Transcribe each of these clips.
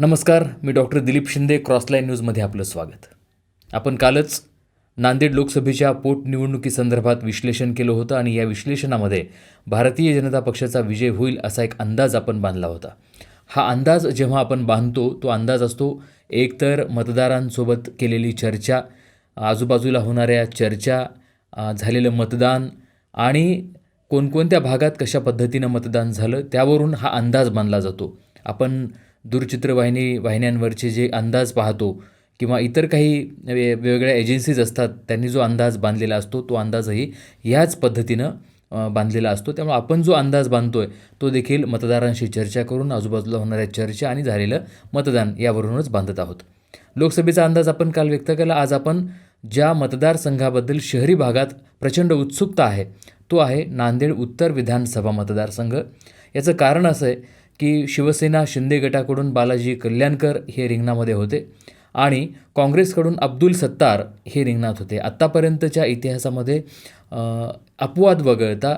नमस्कार मी डॉक्टर दिलीप शिंदे क्रॉसलाईन न्यूजमध्ये आपलं स्वागत. आपण कालच नांदेड लोकसभेच्या पोटनिवडणुकीसंदर्भात विश्लेषण केलं होतं आणि या विश्लेषणामध्ये भारतीय जनता पक्षाचा विजय होईल असा एक अंदाज आपण बांधला होता. हा अंदाज जेव्हा आपण बांधतो तो अंदाज असतो एकतर मतदारांसोबत केलेली चर्चा आजूबाजूला होणाऱ्या चर्चा झालेलं मतदान आणि कोणकोणत्या भागात कशा पद्धतीनं मतदान झालं त्यावरून हा अंदाज बांधला जातो. आपण दूरचित्रवाहिनी वाहिन्यांवरचे जे अंदाज पाहतो किंवा इतर काही वे वेगवेगळ्या एजन्सीज असतात त्यांनी जो अंदाज बांधलेला असतो तो अंदाजही ह्याच पद्धतीनं बांधलेला असतो. त्यामुळे आपण जो अंदाज बांधतो आहे तो देखील मतदारांशी चर्चा करून आजूबाजूला होणाऱ्या चर्चा आणि झालेलं मतदान यावरूनच बांधत आहोत. लोकसभेचा अंदाज आपण काल व्यक्त केला. आज आपण ज्या मतदारसंघाबद्दल शहरी भागात प्रचंड उत्सुकता आहे तो आहे नांदेड उत्तर विधानसभा मतदारसंघ. याचं कारण असं आहे की शिवसेना शिंदे गटाकडून बालाजी कल्याणकर हे रिंगणामध्ये होते आणि काँग्रेसकडून अब्दुल सत्तार हे रिंगणात होते. आत्तापर्यंतच्या इतिहासामध्ये अपवाद वगळता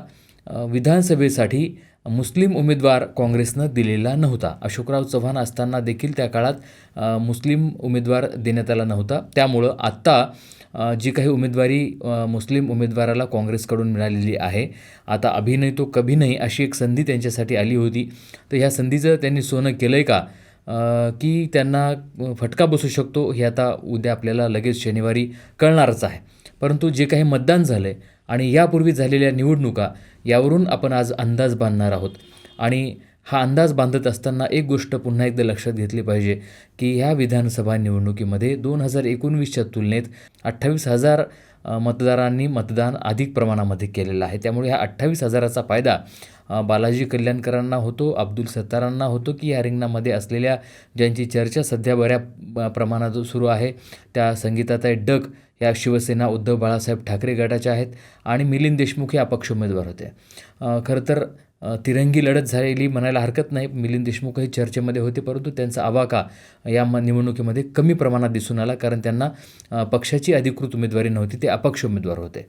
विधानसभेसाठी मुस्लिम उमेदवार काँग्रेसनं दिलेला नव्हता. अशोकराव चव्हाण असताना देखील त्या काळात मुस्लिम उमेदवार देण्यात आला नव्हता. त्यामुळं आत्ता जी काही उमेदवारी मुस्लिम उमेदवाराला काँग्रेसकडून मिळालेली आहे. आता अभिनय नाही तो कभी नाही अशी एक संधी त्यांच्यासाठी आली होती. तर ह्या संधीचं त्यांनी सोनं केलं आहे का की त्यांना फटका बसू शकतो हे आता उद्या आपल्याला लगेच शनिवारी कळणारच आहे. परंतु जे काही मतदान झालं आहे आणि यापूर्वी झालेल्या निवडणुका यावरून आपण आज अंदाज बांधणार आहोत. आणि हा अंदाज बांधत असताना एक गोष्ट पुन्हा एकदा लक्षात घेतली पाहिजे की ह्या विधानसभा निवडणुकीमध्ये दोन हजार एकोणवीसच्या तुलनेत अठ्ठावीस हजार मतदारांनी मतदान अधिक प्रमाणामध्ये केलेलं आहे. त्यामुळे ह्या अठ्ठावीस हजाराचा फायदा बालाजी कल्याणकरांना होतो अब्दुल सत्तारांना होतो की या रिंगणामध्ये असलेल्या ज्यांची चर्चा सध्या बऱ्या प्रमाणात सुरू आहे त्या संगीताताई डग या शिवसेना उद्धव बाळासाहेब ठाकरे गटाच्या आहेत आणि मिलिंद देशमुख हे अपक्ष उमेदवार होते. खरं तर तिरंगी लढत झालेली म्हणायला हरकत नाही. मिलिंद देशमुखही चर्चेमध्ये होते परंतु त्यांचा आवाका या म निवडणुकीमध्ये कमी प्रमाणात दिसून आला कारण त्यांना पक्षाची अधिकृत उमेदवारी नव्हती ते अपक्ष उमेदवार होते.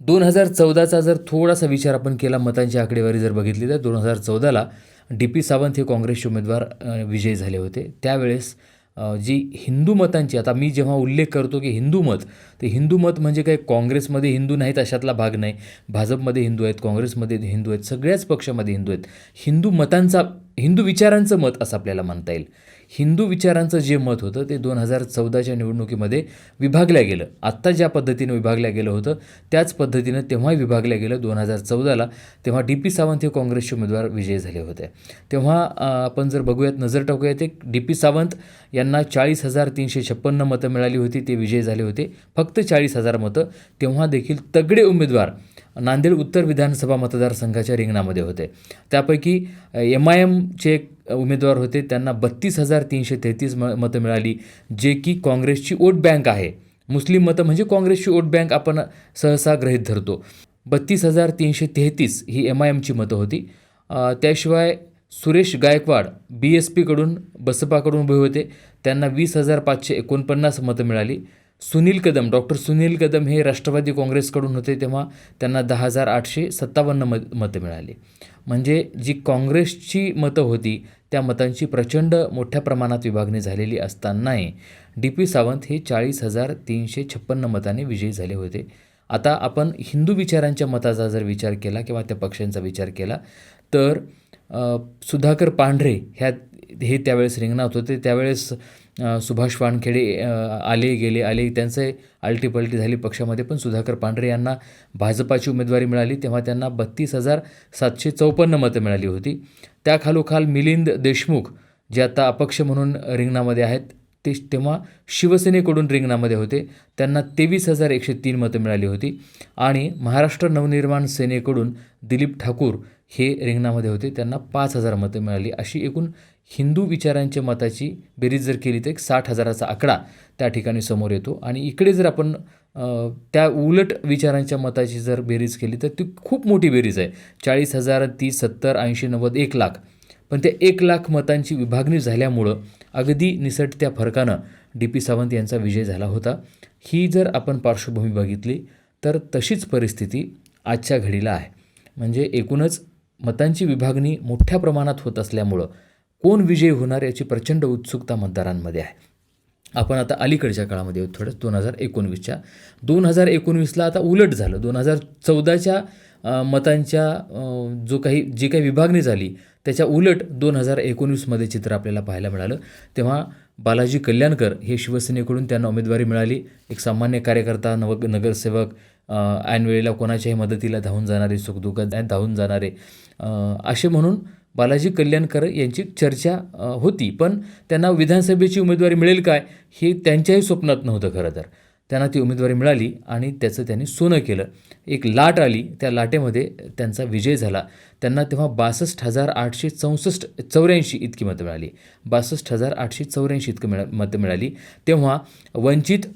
दोन हजार चौदाचा जर थोडासा विचार आपण केला मतांची आकडेवारी जर बघितली तर दोन हजार चौदाला डी पी सावंत हे काँग्रेसचे उमेदवार विजयी झाले होते. त्यावेळेस जी हिंदू मतांची आता मी जेव्हा उल्लेख करतो की हिंदू मत ते हिंदू मत म्हणजे काही काँग्रेसमध्ये हिंदू नाहीत अशातला भाग नाही. भाजपमध्ये हिंदू आहेत काँग्रेसमध्ये हिंदू आहेत सगळ्याच पक्षामध्ये हिंदू आहेत. हिंदू मतांचा हिंदू विचारांचं मत असं आपल्याला म्हणता येईल. हिंदू विचारांचं जे मत होतं ते दोन हजार चौदाच्या निवडणुकीमध्ये विभागल्या गेलं. आत्ता ज्या पद्धतीनं विभागल्या गेलं होतं त्याच पद्धतीनं तेव्हाही विभागल्या गेलं दोन हजार चौदाला तेव्हा डी पी सावंत हे काँग्रेसचे उमेदवार विजयी झाले होते. तेव्हा आपण जर बघूयात नजर टाकूयात एक डी पी सावंत यांना चाळीस हजार तीनशे छप्पन्न मतं मिळाली होती ते विजयी झाले होते. फक्त चाळीस हजार मतं तेव्हा देखील तगडे उमेदवार नांदेड उत्तर विधानसभा मतदारसंघाच्या रिंगणामध्ये होते. त्यापैकी एम आय एमचे एक उमेदवार होते. त्यांना बत्तीस हजार तीनशे तेहतीस म मतं मिळाली जे की काँग्रेसची वोट बँक आहे. मुस्लिम मतं म्हणजे काँग्रेसची वोट बँक आपण सहसा गृहीत धरतो. बत्तीस हजार तीनशे तेहतीस ही एम आय एमची मतं होती. त्याशिवाय सुरेश गायकवाड बी एस पीकडून बसपाकडून उभे होते. त्यांना वीस हजार पाचशे एकोणपन्नास मतं मिळाली. सुनील कदम डॉक्टर सुनील कदम हे राष्ट्रवादी काँग्रेसकडून होते तेव्हा त्यांना दहा हजार आठशे सत्तावन्न मत मतं मिळाली. म्हणजे जी काँग्रेसची मतं होती त्या मतांची प्रचंड मोठ्या प्रमाणात विभागणी झालेली असतानाही डी पी सावंत हे चाळीस हजार तीनशे छप्पन्न मताने विजयी झाले होते. आता आपण हिंदू विचारांच्या मताचा जर विचार केला किंवा त्या पक्षांचा विचार केला तर सुधाकर पांढरे ह्या हे त्यावेळेस रिंगणात होते. त्यावेळेस सुभाष वानखेडे आले गेले आले त्यांचं आलटीपलटी झाली पक्षामध्ये पण सुधाकर पांढरे यांना भाजपाची उमेदवारी मिळाली तेव्हा त्यांना बत्तीस हजार सातशे चौपन्न मतं मिळाली होती. त्याखालोखाल मिलिंद देशमुख जे आता अपक्ष म्हणून रिंगणामध्ये आहेत ते तेव्हा शिवसेनेकडून रिंगणामध्ये होते. त्यांना तेवीस हजार एकशे तीन मतं मिळाली होती. आणि महाराष्ट्र नवनिर्माण सेनेकडून दिलीप ठाकूर हे रिंगणामध्ये होते. त्यांना पाच हजार मतं मिळाली अशी एकूण हिंदू विचारांच्या मताची बेरीज जर केली तर एक साठ हजाराचा आकडा त्या ठिकाणी समोर येतो. आणि इकडे जर आपण त्या उलट विचारांच्या मताची जर बेरीज केली तर ती खूप मोठी बेरीज आहे. चाळीस हजार तीस सत्तर ऐंशी नव्वद एक लाख. पण त्या एक लाख मतांची विभागणी झाल्यामुळं अगदी निसटत्या फरकानं डी पी सावंत यांचा विजय झाला होता. ही जर आपण पार्श्वभूमी बघितली तर तशीच परिस्थिती आजच्या घडीला आहे. म्हणजे एकूणच मतांची विभागणी मोठ्या प्रमाणात होत असल्यामुळं कोण विजयी होणार याची प्रचंड उत्सुकता मतदारांमध्ये आहे. आपण आता अलीकडच्या काळामध्ये आहोत थोडं. दोन हजार एकोणवीसच्या. दोन हजार एकोणवीसला आता उलट झालं. दोन हजार चौदाच्या मतांच्या जो काही जी काही विभागणी झाली त्याच्या उलट दोन हजार एकोणवीसमध्ये चित्र आपल्याला पाहायला मिळालं. तेव्हा बालाजी कल्याणकर हे शिवसेनेकडून त्यांना उमेदवारी मिळाली. एक सामान्य कार्यकर्ता नव नगरसेवक ऐनवेळेला कोणाच्याही मदतीला धावून जाणारे सुखदुःखात धावून जाणारे असे म्हणून बालाजी कल्याणकर यांची चर्चा होती. पण त्यांना विधानसभेची उमेदवारी मिळेल काय हे त्यांच्याही स्वप्नात नव्हतं खरं तर. त्यांना ती उमेदवारी मिळाली आणि त्याचं त्यांनी सोनं केलं. एक लाट आली. त्या लाटेमध्ये त्यांचा विजय झाला. त्यांना तेव्हा बासष्ट हजार आठशे चौसष्ट चौऱ्याऐंशी इतकी मतं मिळाली. बासष्ट हजार आठशे चौऱ्याऐंशी इतकं मिळा मतं मिळाली. तेव्हा वंचित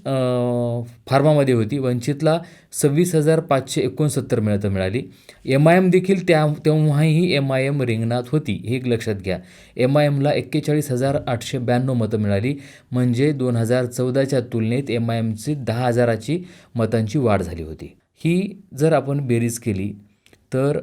फार्मामध्ये होती. वंचितला सव्वीस हजार पाचशे एकोणसत्तर मिळतं मिळाली. एम आय एम देखील त्या तेव्हाही एम आय एम रिंगणात होती. हे एक लक्षात घ्या. एम आय एमला एक्केचाळीस हजार आठशे ब्याण्णव मतं मिळाली. म्हणजे दोन हजार चौदाच्या तुलनेत एम आय एमची दहा हजाराची मतांची वाढ झाली होती. ही जर आपण बेरीज केली तर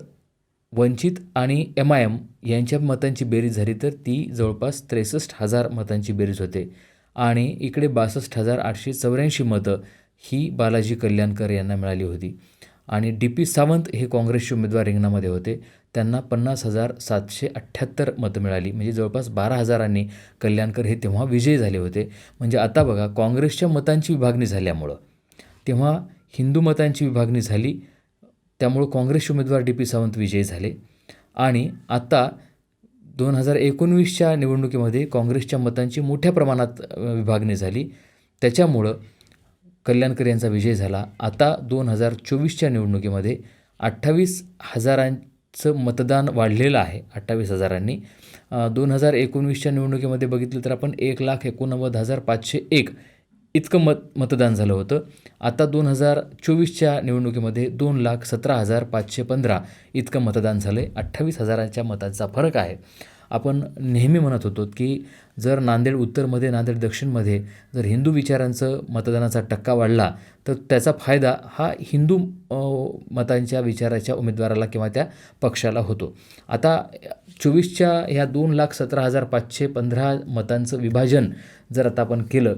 वंचित आणि एम आय एम यांच्या मतांची बेरीज झाली तर ती जवळपास त्रेसष्ट हजार मतांची बेरीज होते. आणि इकडे बासष्ट हजार आठशे चौऱ्याऐंशी मतं ही बालाजी कल्याणकर यांना मिळाली होती. आणि डी पी सावंत हे काँग्रेसचे उमेदवार रिंगणामध्ये होते. त्यांना पन्नास हजार सातशे अठ्ठ्याहत्तर मतं मिळाली. म्हणजे जवळपास बारा हजारांनी कल्याणकर हे तेव्हा विजयी झाले होते. म्हणजे आता बघा काँग्रेसच्या मतांची विभागणी झाल्यामुळं. तेव्हा हिंदू मतांची विभागणी झाली. त्यामुळं काँग्रेसचे उमेदवार डी पी सावंत विजयी झाले. आणि आता दोन हजार एकोणवीसच्या निवडणुकीमध्ये काँग्रेसच्या मतांची मोठ्या प्रमाणात विभागणी झाली. त्याच्यामुळं कल्याणकर यांचा विजय झाला. आता दोन हजार चोवीसच्या निवडणुकीमध्ये अठ्ठावीस हजारांचं मतदान वाढलेलं आहे अठ्ठावीस हजारांनी. दोन हजार एकोणवीसच्या निवडणुकीमध्ये बघितलं तर आपण एक लाख एकोणनव्वद हजार पाचशे एक इतकं मत मतदान झालं होतं. आता दोन हजार चोवीसच्या निवडणुकीमध्ये दोन लाख सतरा हजार पाचशे पंधरा इतकं मतदान झालं आहे अठ्ठावीस हजाराच्या मतांचा फरक आहे. आपण नेहमी म्हणत होतो की जर नांदेड उत्तरमध्ये नांदेड दक्षिणमध्ये जर हिंदू विचारांचं मतदानाचा टक्का वाढला तर त्याचा फायदा हा हिंदू मतांच्या विचाराच्या उमेदवाराला किंवा त्या पक्षाला होतो. आता चोवीसच्या ह्या दोन लाख सतरा हजार पाचशे पंधरा मतांचं विभाजन जर आता आपण केलं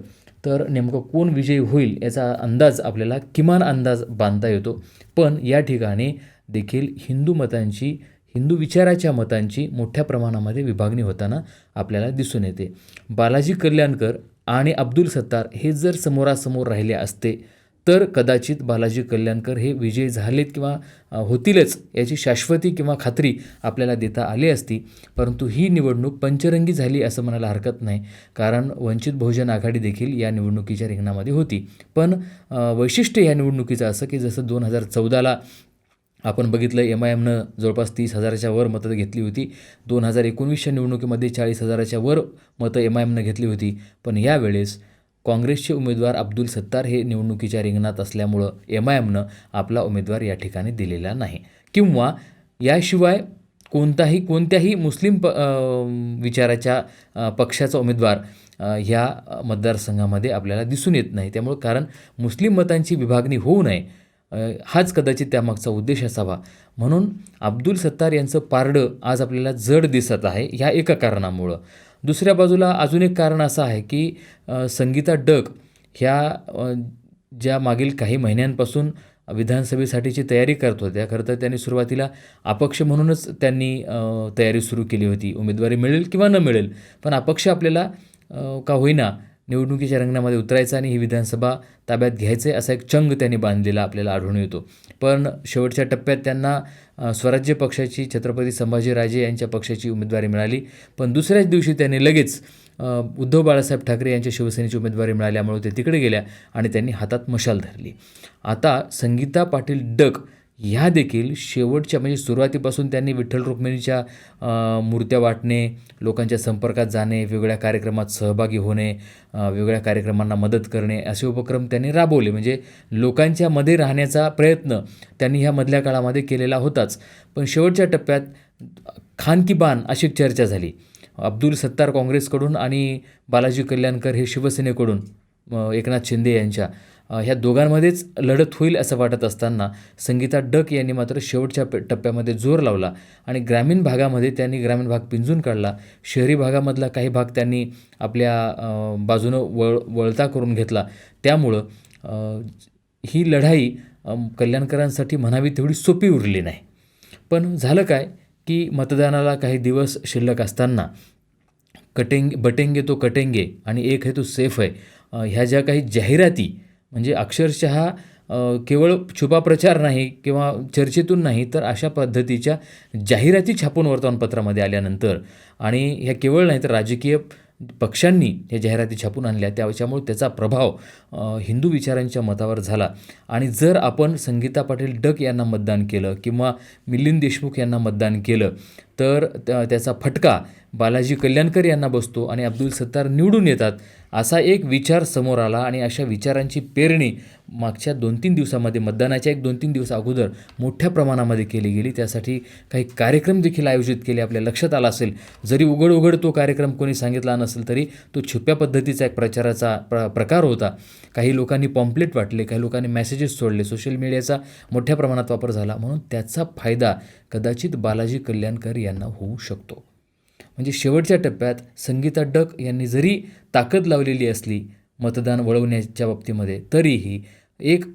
तर नेमकं कोण विजयी होईल याचा अंदाज आपल्याला किमान अंदाज बांधता येतो. पण या ठिकाणी देखील हिंदू मतांची हिंदू विचाराच्या मतांची मोठ्या प्रमाणामध्ये विभागणी होताना आपल्याला दिसून येते. बालाजी कल्याणकर आणि अब्दुल सत्तार हे जर समोरासमोर राहिले असते तर कदाचित बालाजी कल्याणकर हे विजयी झालेत किंवा होतीलच याची शाश्वती किंवा खात्री आपल्याला देता आली असती. परंतु ही निवडणूक पंचरंगी झाली असं म्हणायला हरकत नाही. कारण वंचित बहुजन आघाडी देखील या निवडणुकीच्या रिंगणामध्ये होती. पण वैशिष्ट्य या निवडणुकीचं असं की जसं दोन हजार चौदाला आपण बघितलं एम आय एमनं जवळपास तीस हजाराच्या वर मतं घेतली होती. दोन हजार एकोणवीसच्या निवडणुकीमध्ये चाळीस हजाराच्या वर मतं एम आय एमनं घेतली होती. पण यावेळेस काँग्रेसचे उमेदवार अब्दुल सत्तार हे निवडणुकीच्या रिंगणात असल्यामुळं एम आय एमनं आपला उमेदवार या ठिकाणी दिलेला नाही. किंवा याशिवाय कोणताही कोणत्याही मुस्लिम प विचाराच्या पक्षाचा उमेदवार ह्या मतदारसंघामध्ये आपल्याला दिसून येत नाही. त्यामुळं कारण मुस्लिम मतांची विभागणी होऊ नये हाच कदाचित त्यामागचा उद्देश असावा. म्हणून अब्दुल सत्तार यांचं पारडं आज आपल्याला जड दिसत आहे ह्या एका कारणामुळं. दुसऱ्या बाजूला अजून एक कारण असं आहे की संगीता डग ह्या ज्या मागील काही महिन्यांपासून विधानसभेसाठीची तयारी करत होत्या खरं तर त्यांनी सुरुवातीला अपक्ष म्हणूनच त्यांनी तयारी सुरू केली होती. उमेदवारी मिळेल किंवा न मिळेल पण अपक्ष आपल्याला का होईना निवडणुकीच्या रंगणामध्ये उतरायचं आणि ही विधानसभा ताब्यात घ्यायचं आहे असा एक चंग त्यांनी बांधलेला आपल्याला आढळून येतो. पण शेवटच्या टप्प्यात त्यांना स्वराज्य पक्षाची छत्रपती संभाजीराजे यांच्या पक्षाची उमेदवारी मिळाली. पण दुसऱ्याच दिवशी त्यांनी लगेच उद्धव बाळासाहेब ठाकरे यांच्या शिवसेनेची उमेदवारी मिळाल्यामुळे ते तिकडे गेल्या आणि त्यांनी हातात मशाल धरली. आता संगीता पाटील डक ह्या देखील शेवटच्या म्हणजे सुरुवातीपासून त्यांनी विठ्ठल रुक्मिणीच्या मूर्त्या वाटणे लोकांच्या संपर्कात जाणे वेगवेगळ्या कार्यक्रमात सहभागी होणे वेगवेगळ्या कार्यक्रमांना मदत करणे असे उपक्रम त्यांनी राबवले. म्हणजे लोकांच्या मध्ये राहण्याचा प्रयत्न त्यांनी ह्या मधल्या काळामध्ये केलेला होताच. पण शेवटच्या टप्प्यात खान की बान अशी चर्चा झाली. अब्दुल सत्तार काँग्रेसकडून आणि बालाजी कल्याणकर हे शिवसेनेकडून एकनाथ शिंदे यांच्या. ह्या दोघांमध्येच लढत होईल असं वाटत असताना संगीता डक यांनी मात्र शेवटच्या पे- टप्प्यामध्ये जोर लावला आणि ग्रामीण भागामध्ये त्यांनी ग्रामीण भाग पिंजून काढला. शहरी भागामधला काही भाग त्यांनी आपल्या बाजूनं वळ वळता करून घेतला. त्यामुळं ही लढाई कल्याणकरांसाठी म्हणावी तेवढी सोपी उरली नाही. पण झालं काय की मतदानाला काही दिवस शिल्लक असताना कटेंग बटेंगे तो कटेंगे आणि एक है तो सेफ आहे ह्या ज्या काही जाहिराती म्हणजे अक्षरशः केवळ छुपा प्रचार नाही किंवा चर्चेतून नाही तर अशा पद्धतीच्या जाहिराती छापून वर्तमानपत्रामध्ये आल्यानंतर आणि ह्या केवळ नाही तर राजकीय पक्षांनी ह्या जाहिराती छापून आणल्या. त्याच्यामुळे त्याचा प्रभाव हिंदू विचारांच्या मतावर झाला. आणि जर आपण संगीता पाटील डक यांना मतदान केलं किंवा मिलिंद देशमुख यांना मतदान केलं तर त्याचा फटका बालाजी कल्याणकर यांना बसतो आणि अब्दुल सत्तार निवडून येतात. असा एक विचार समोर आला आणि अशा विचारांची पेरणी मागच्या दोन तीन दिवसामध्ये मतदानाच्या एक दोन तीन दिवस अगोदर मोठ्या प्रमाणामध्ये केली गेली. त्यासाठी काही कार्यक्रम देखील आयोजित केले. आपल्या लक्षात आला असेल जरी उघड उघड तो कार्यक्रम कोणी सांगितला नसेल तरी तो छुप्या पद्धतीचा एक प्रचाराचा प्र प्रकार होता. काही लोकांनी पॉम्पलेट वाटले काही लोकांनी मेसेजेस सोडले. सोशल मीडियाचा मोठ्या प्रमाणात वापर झाला. म्हणून त्याचा फायदा कदाचित बालाजी कल्याणकर यांना होऊ शकतो. म्हणजे शेवटच्या टप्प्यात संगीता डक यांनी जरी ताकद लावलेली असली मतदान वळवण्याच्या बाबतीमध्ये तरीही एक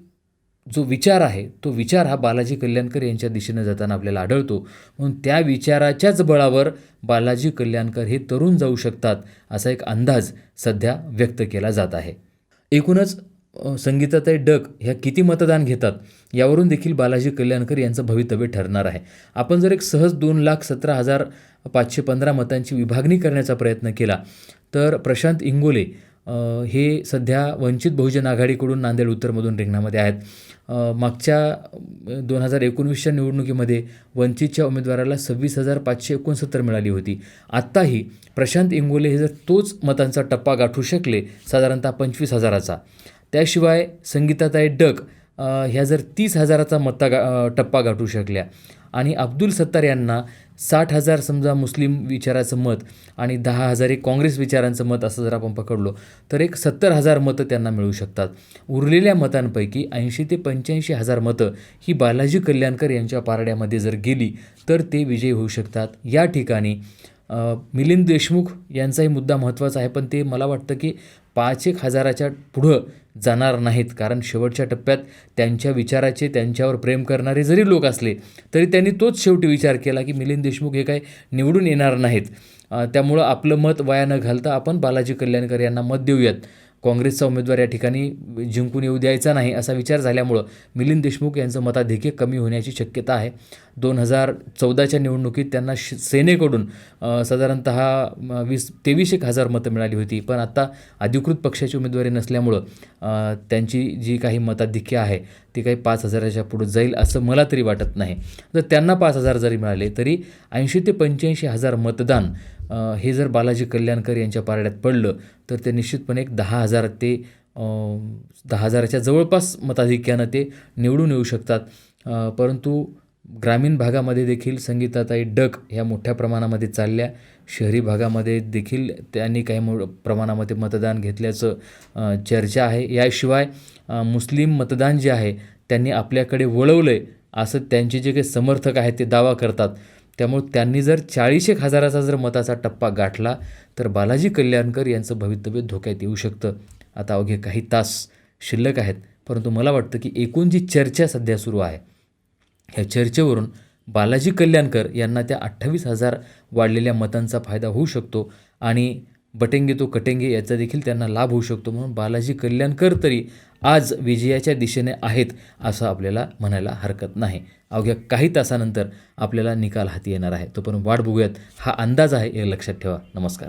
जो विचार आहे तो विचार हा बालाजी कल्याणकर यांच्या दिशेनं जाताना आपल्याला आढळतो. म्हणून त्या विचाराच्याच बळावर बालाजी कल्याणकर हे तरुण जाऊ शकतात असा एक अंदाज सध्या व्यक्त केला जात आहे. एकूणच संगीताताई डक ह्या किती मतदान घेतात यावरून देखील बालाजी कल्याणकर यांचं भवितव्य ठरणार आहे. आपण जर एक सहज दोन लाख सतरा हजार पाचशे पंधरा मतांची विभागणी करण्याचा प्रयत्न केला तर प्रशांत इंगोले हे सध्या वंचित बहुजन आघाडीकडून नांदेड उत्तरमधून रिंगणामध्ये आहेत. मागच्या दोन हजार एकोणवीसच्या निवडणुकीमध्ये वंचितच्या उमेदवाराला सव्वीस हजार पाचशे एकोणसत्तर मिळाली होती. आत्ताही प्रशांत इंगोले हे जर तोच मतांचा टप्पा गाठू शकले साधारणतः पंचवीस हजाराचा. त्याशिवाय संगीताताई डक ह्या जर तीस हजाराचा मत्ता गा टप्पा गाठू शकल्या. आणि अब्दुल सत्तार यांना साठ हजार समजा मुस्लिम विचाराचं मत आणि दहा हजार एक काँग्रेस विचारांचं मत असं जर आपण पकडलो तर एक सत्तर हजार मतं त्यांना मिळू शकतात. उरलेल्या मतांपैकी ऐंशी ते पंच्याऐंशी हजार मतं ही बालाजी कल्याणकर यांच्या पारड्यामध्ये जर गेली तर ते विजयी होऊ शकतात. या ठिकाणी मिलिंद देशमुख यांचाही मुद्दा महत्त्वाचा आहे पण ते मला वाटतं की पाच एक हजाराच्या पुढं जाणार नाहीत. कारण शेवटच्या टप्प्यात त्यांच्या विचाराचे त्यांच्यावर प्रेम करणारे जरी लोक असले तरी त्यांनी तोच शेवटी विचार केला की मिलिंद देशमुख हे काय निवडून येणार नाहीत. त्यामुळं आपलं मत वाया न घालता आपण बालाजी कल्याणकर यांना मत देऊयात. काँग्रेसचा उमेदवार या ठिकाणी जिंकून येऊ द्यायचा नाही असा विचार झाल्यामुळं मिलिंद देशमुख यांचं मताधिक्य कमी होण्याची शक्यता आहे. दोन हजार चौदाच्या निवडणुकीत त्यांना श सेनेकडून साधारणत वीस तेवीस एक हजार मतं मिळाली होती. पण आत्ता अधिकृत पक्षाची उमेदवारी नसल्यामुळं त्यांची जी काही मताधिक्य आहे ती काही पाच हजाराच्या पुढं जाईल असं मला तरी वाटत नाही. जर त्यांना पाच हजार जरी मिळाले तरी ऐंशी ते पंच्याऐंशी हजार मतदान हे जर बालाजी कल्याणकर यांच्या पारड्यात पडलं तर ते निश्चितपणे एक दहा हजार ते दहा हजाराच्या जवळपास मताधिक्यानं ते निवडून येऊ शकतात. परंतु ग्रामीण भागामध्ये देखील संगीताताई डक ह्या मोठ्या प्रमाणामध्ये चालल्या. शहरी भागामध्ये देखील त्यांनी काही मो प्रमाणामध्ये मतदान घेतल्याचं चर्चा आहे. याशिवाय मुस्लिम मतदान जे आहे त्यांनी आपल्याकडे वळवलं आहे असं त्यांचे जे काही समर्थक आहेत ते दावा करतात. त्यामुळे त्यांनी जर चाळीस एक हजाराचा जर मताचा टप्पा गाठला तर बालाजी कल्याणकर यांचं भवितव्य धोक्यात येऊ शकतं. आता अवघे काही तास शिल्लक आहेत परंतु मला वाटतं की एकूण जी चर्चा सध्या सुरू आहे ह्या चर्चेवरून बालाजी कल्याणकर यांना त्या अठ्ठावीस हजार वाढलेल्या मतांचा फायदा होऊ शकतो आणि बटेंगे तो कटेंगे याचा देखील त्यांना लाभ होऊ शकतो. म्हणून बालाजी कल्याणकर तरी आज विजयाच्या दिशेने आहेत असं आपल्याला म्हणायला हरकत नाही. अवघ्या काही तासानंतर आपल्याला निकाल हाती येणार आहे. तोपर्यंत वाट बघूयात. हा अंदाज आहे हे लक्षात ठेवा. नमस्कार.